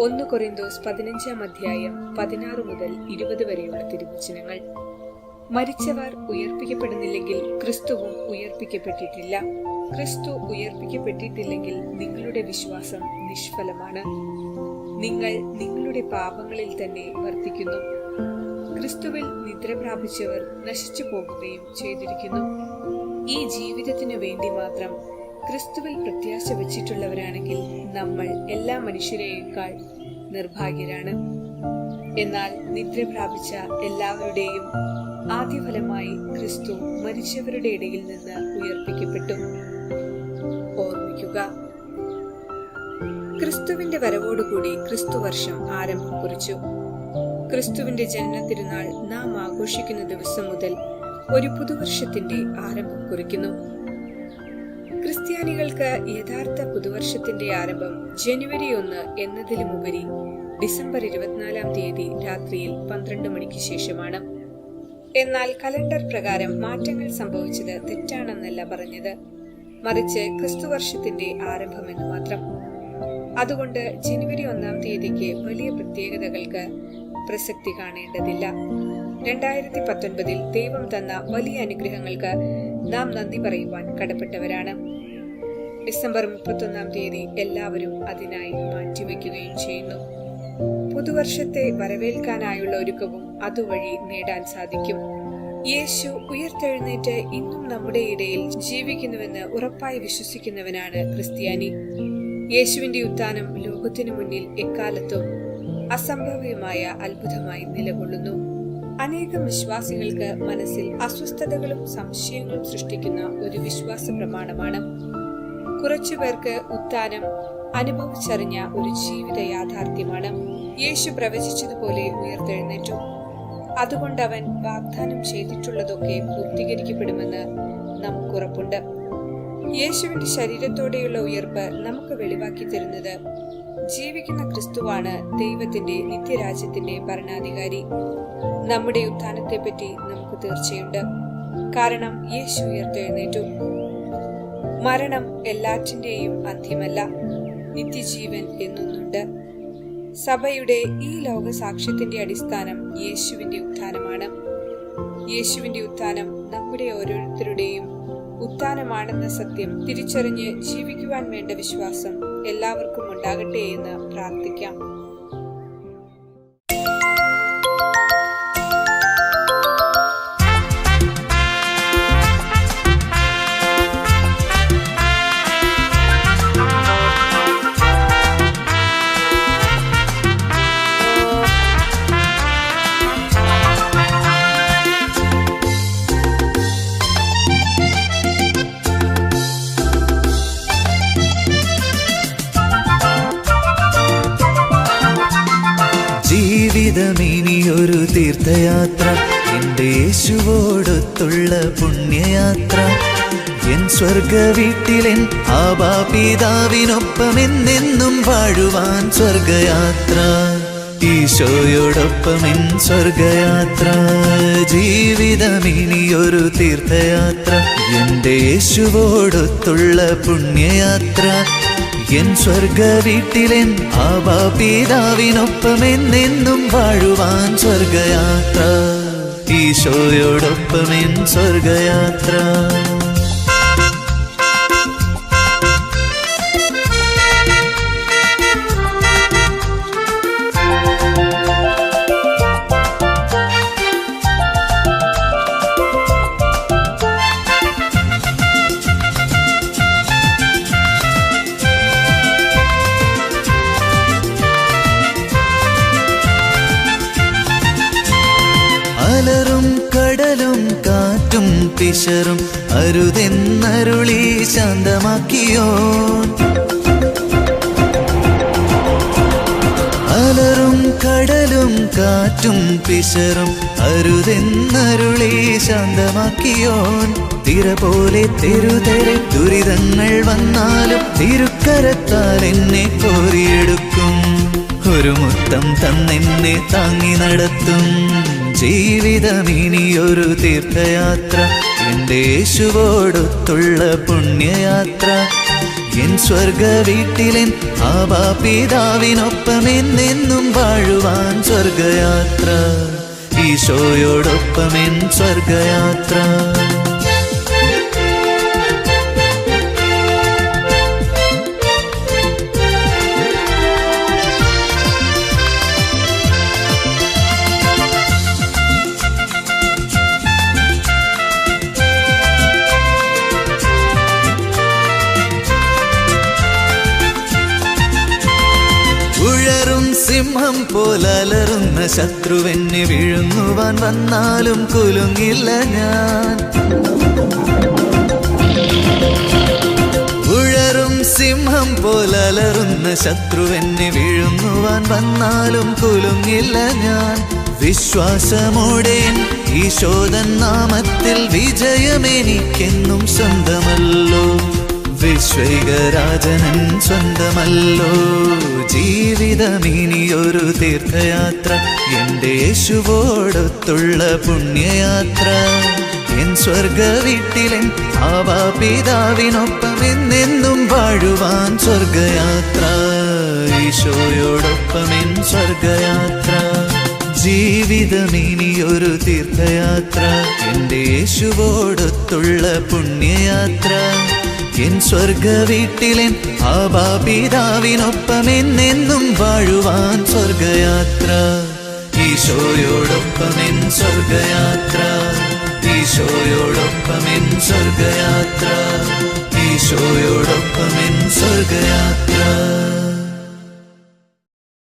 ഒന്ന് കൊറിന്തോസ് പതിനഞ്ചാം അധ്യായം പതിനാറ് മുതൽ ഇരുപത് വരെയുള്ള തിരുവചനങ്ങൾ. മരിച്ചവർ ഉയർപ്പിക്കപ്പെടുന്നില്ലെങ്കിൽ ക്രിസ്തുവും ഉയർപ്പിക്കപ്പെട്ടിട്ടില്ല. ക്രിസ്തു ഉയർപ്പിക്കപ്പെട്ടിട്ടില്ലെങ്കിൽ നിങ്ങളുടെ വിശ്വാസം നിഷ്ഫലമാണ്. നിങ്ങൾ നിങ്ങളുടെ പാപങ്ങളിൽ തന്നെ വർത്തിക്കുന്നു. ക്രിസ്തുവിൽ നിദ്ര പ്രാപിച്ചവർ നശിച്ചു പോകുകയും ചെയ്തിരിക്കുന്നു. ഈ ജീവിതത്തിനു വേണ്ടി മാത്രം ക്രിസ്തുവിൽ പ്രത്യാശ വച്ചിട്ടുള്ളവരാണെങ്കിൽ നമ്മൾ എല്ലാ മനുഷ്യരെയേക്കാൾ നിർഭാഗ്യരാണ്. എന്നാൽ നിദ്ര പ്രാപിച്ച എല്ലാവരുടെയും ആദ്യഫലമായി ക്രിസ്തു മരിച്ചവരുടെ ഇടയിൽ നിന്ന് ഉയർപ്പിക്കപ്പെട്ടു. ഓർമ്മിക്കുക. ക്രിസ്തുവിന്റെ വരവോടുകൂടി ക്രിസ്തു വർഷം ആരംഭം കുറിച്ചു ക്രിസ്തുവിന്റെ ജനന തിരുനാൾ നാം ആഘോഷിക്കുന്ന ദിവസം മുതൽ ഒരു പുതുവർഷത്തിന്റെ ആരംഭം കുറിക്കുന്നു. ക്രിസ്ത്യാനികൾക്ക് യഥാർത്ഥ പുതുവർഷത്തിന്റെ ആരംഭം ജനുവരി ഒന്ന് എന്നതിലുമുപരി ഡിസംബർ ഇരുപത്തിനാലാം തീയതി രാത്രിയിൽ പന്ത്രണ്ട് മണിക്ക് ശേഷമാണ്. എന്നാൽ കലണ്ടർ പ്രകാരം മാറ്റങ്ങൾ സംഭവിച്ചത് തെറ്റാണെന്നല്ല പറഞ്ഞത്. മറിച്ച് ക്രിസ്തുവർഷത്തിന്റെ ആരംഭമെന്ന് മാത്രം. അതുകൊണ്ട് ജനുവരി ഒന്നാം തീയതിക്ക് വലിയ പ്രത്യേകതകൾക്ക് പ്രസക്തി കാണേണ്ടതില്ല. രണ്ടായിരത്തി പത്തൊൻപതിൽ ദൈവം തന്ന വലിയ അനുഗ്രഹങ്ങൾക്ക് നാം നന്ദി പറയുവാൻ കടപ്പെട്ടവരാണ്. ഡിസംബർ മുപ്പത്തൊന്നാം തീയതി എല്ലാവരും അതിനായി മാറ്റിവെക്കുകയും ചെയ്യുന്നു. പുതുവർഷത്തെ വരവേൽക്കാനായുള്ള ഒരുക്കവും അതുവഴി നേടാൻ സാധിക്കും. യേശു ഉയർത്തെഴുന്നേറ്റ് ഇന്നും നമ്മുടെ ഇടയിൽ ജീവിക്കുന്നുവെന്ന് ഉറപ്പായി വിശ്വസിക്കുന്നവനാണ് ക്രിസ്ത്യാനി. യേശുവിന്റെ ഉത്ഥാനം ലോകത്തിനു മുന്നിൽ എക്കാലത്തും അസംഭവ്യമായ അത്ഭുതമായി നിലകൊള്ളുന്നു. അനേകം വിശ്വാസികൾക്ക് മനസ്സിൽ അസ്വസ്ഥതകളും സംശയങ്ങളും സൃഷ്ടിക്കുന്ന ഒരു വിശ്വാസ പ്രമാണമാണ് കുറച്ചുപേർക്ക് ഉത്ഥാനം അനുഭവിച്ചറിഞ്ഞ ഒരു ജീവിത യാഥാർത്ഥ്യമാണ്. യേശു പ്രവചിച്ചതുപോലെ ഉയർത്തെഴുന്നേറ്റു. അതുകൊണ്ട് അവൻ വാഗ്ദാനം ചെയ്തിട്ടുള്ളതൊക്കെ പൂർത്തീകരിക്കപ്പെടുമെന്ന് നമുക്കുറപ്പുണ്ട് യേശുവിന്റെ ശരീരത്തോടെയുള്ള ഉയർപ്പ് നമുക്ക് വെളിവാക്കി തരുന്നത് ജീവിക്കുന്ന ക്രിസ്തുവാണ് ദൈവത്തിന്റെ നിത്യരാജ്യത്തിന്റെ ഭരണാധികാരി. നമ്മുടെ ഉത്ഥാനത്തെ പറ്റി നമുക്ക് തീർച്ചയുണ്ട്. കാരണം യേശു ഉയർത്തെഴുന്നേറ്റു. മരണം എല്ലാറ്റിന്റെയും അന്ത്യമല്ല നിത്യജീവൻ എന്നൊന്നുണ്ട്. സഭയുടെ ഈ ലോക സാക്ഷ്യത്തിന്റെ അടിസ്ഥാനം യേശുവിന്റെ ഉത്ഥാനമാണ്. യേശുവിന്റെ ഉത്ഥാനം നമ്മുടെ ഓരോരുത്തരുടെയും ഉത്ഥാനമാണെന്ന സത്യം തിരിച്ചറിഞ്ഞ് ജീവിക്കുവാൻ വേണ്ട വിശ്വാസം എല്ലാവർക്കും ഉണ്ടാകട്ടെ എന്ന് പ്രാർത്ഥിക്കാം. തീർത്ഥയാത്ര എന്റെ യേശുവോടൊത്തുള്ള പുണ്യയാത്ര. എൻ സ്വർഗ വീട്ടിലെൻ ആബാപിതാവിനൊപ്പം എന്നെന്നും വാഴുവാൻ സ്വർഗയാത്ര ഈശോയോടൊപ്പം എൻ സ്വർഗയാത്ര ജീവിതമിനിയൊരു തീർത്ഥയാത്ര. എന്റെ യേശുവോടൊത്തുള്ള പുണ്യയാത്ര. എൻ സ്വർഗ വീട്ടിലെൻ ആബാപിതാവിനൊപ്പം എന്നെന്നും വാഴുവാൻ സ്വർഗയാത്ര ഈശോയോടൊപ്പം എൻ സ്വർഗയാത്ര കാറ്റും അരുതെന്നരുളി ശാന്തമാക്കിയോ? അലറും കടലും കാറ്റും പിശറും അരുതെന്നരുളി ശാന്തമാക്കിയോൻ തിര പോലെ തെരുതെരെ ദുരിതങ്ങൾ വന്നാലും തിരുക്കരത്താൽ എന്നെ കോരിയെടുക്കും. ഒരു മുത്തം തന്നെന്നെ താങ്ങി നടത്തും. ജീവിതം ഇനിയൊരു തീർത്ഥയാത്ര. എന്റെ യേശുവോടൊത്തുള്ള പുണ്യയാത്ര. എൻ സ്വർഗ വീട്ടിലെൻ ആവാപിതാവിനൊപ്പം എന്നെന്നും വാഴുവാൻ സ്വർഗയാത്ര ഈശോയോടൊപ്പം എൻ സ്വർഗയാത്ര സിംഹം പോലലറുന്ന ശത്രുവെന്നെ വിഴുങ്ങുവാൻ വന്നാലും കുലുങ്ങില്ല ഞാൻ. ഉഴറും സിംഹം പോലലറുന്ന ശത്രുവെന്നെ വിഴുങ്ങുവാൻ വന്നാലും കുലുങ്ങില്ല ഞാൻ. വിശ്വാസമോടെ ഈശോദൻ നാമത്തിൽ വിജയമെനിക്കെന്നും സ്വന്തമല്ലോ. വിശ്വൈകരാജനൻ സ്വന്തമല്ലോ. ജീവിതമിനിയൊരു തീർത്ഥയാത്ര. എന്റെ യേശുവോടൊത്തുള്ള പുണ്യയാത്ര. എൻ സ്വർഗ വീട്ടിലെൻ ആവാ പിതാവിനൊപ്പം എന്നെന്നും വാഴുവാൻ സ്വർഗയാത്ര. ഈശോയോടൊപ്പം എൻ സ്വർഗയാത്ര. ജീവിതമിനിയൊരു തീർത്ഥയാത്ര. എന്റെ യേശുവോടൊത്തുള്ള പുണ്യയാത്ര. എൻ സ്വർഗ വീട്ടിലെൻ ആബാപിതാവിനൊപ്പം എന്നെന്നും വാഴുവാൻ സ്വർഗയാത്ര. ഈശോയോടൊപ്പം എൻ സ്വർഗയാത്ര. ഈശോയോടൊപ്പം എൻ സ്വർഗയാത്ര. ഈശോയോടൊപ്പം എൻ സ്വർഗയാത്ര.